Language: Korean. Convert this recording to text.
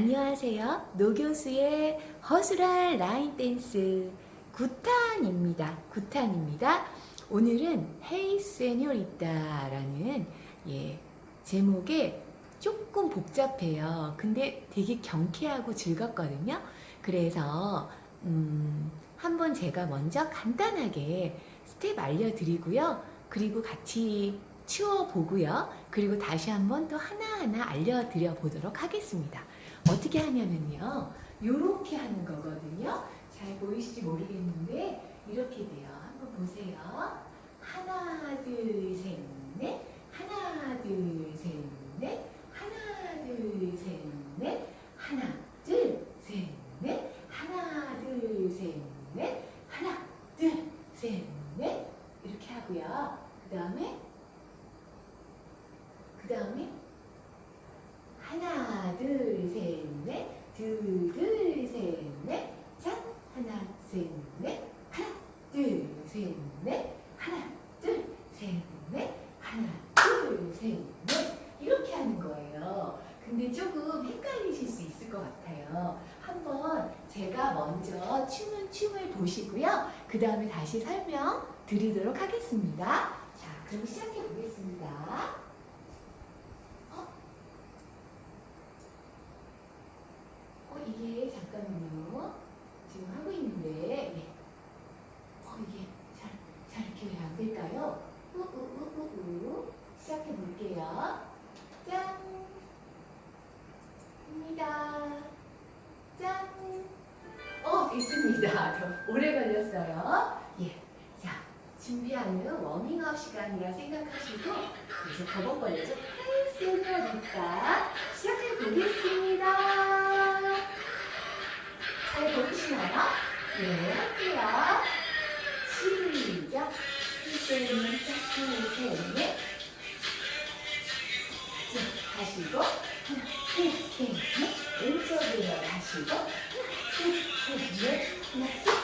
안녕하세요. 노교수의 허술한 라인 댄스 구탄입니다. 구탄입니다. 오늘은 헤이 세뇨리따라는 예, 제목에 조금 복잡해요. 근데 되게 경쾌하고 즐겁거든요. 그래서 음, 한번 제가 먼저 간단하게 스텝 알려드리고요. 그리고 같이 추어 보고요. 그리고 다시 한번 또 하나하나 알려드려 보도록 하겠습니다. 어떻게 하냐면요. 요렇게 하는 거거든요. 잘 보이실지 모르겠는데 이렇게 돼요. 한번 보세요. 하나, 둘, 셋, 넷. 하나, 둘, 셋, 넷. 하나, 둘, 셋, 넷. 하나, 둘, 셋, 넷. 하나, 둘, 셋, 넷. 하나, 둘, 셋, 넷. 이렇게 하고요. 그 다음에 그 다음에 하나 둘 둘 셋넷자 하나 셋 넷 하나 둘 셋 넷 하나 둘 셋 넷 하나 둘 셋 넷 이렇게 하는 거예요. 근데 조금 헷갈리실 수 있을 것 같아요. 한번 제가 먼저 춤은 춤을 보시고요. 그 다음에 다시 설명 드리도록 하겠습니다. 자, 그럼 시작해 보겠습니다. 어, 이게 잠깐만요. 지금 하고 있는데, 예. 어, 이게 잘, 잘 이렇게 왜 안 될까요? 우, 우, 우, 우, 우. 시작해 볼게요. 짠! 입니다. 짠! 어, 됐습니다. 더 오래 걸렸어요. 예. 자, 준비하는 워밍업 시간이라 생각하시고, 이제 버벅거려서 헬스를 해야겠다. 시작해 보겠습니다. 잘 보이시나요? 네, 할게요. 시작. 넷. 자, 다시고. 하나, 둘, 셋, 넷. 왼쪽으로 다시고. 하나, 둘, 셋, 넷. 넷.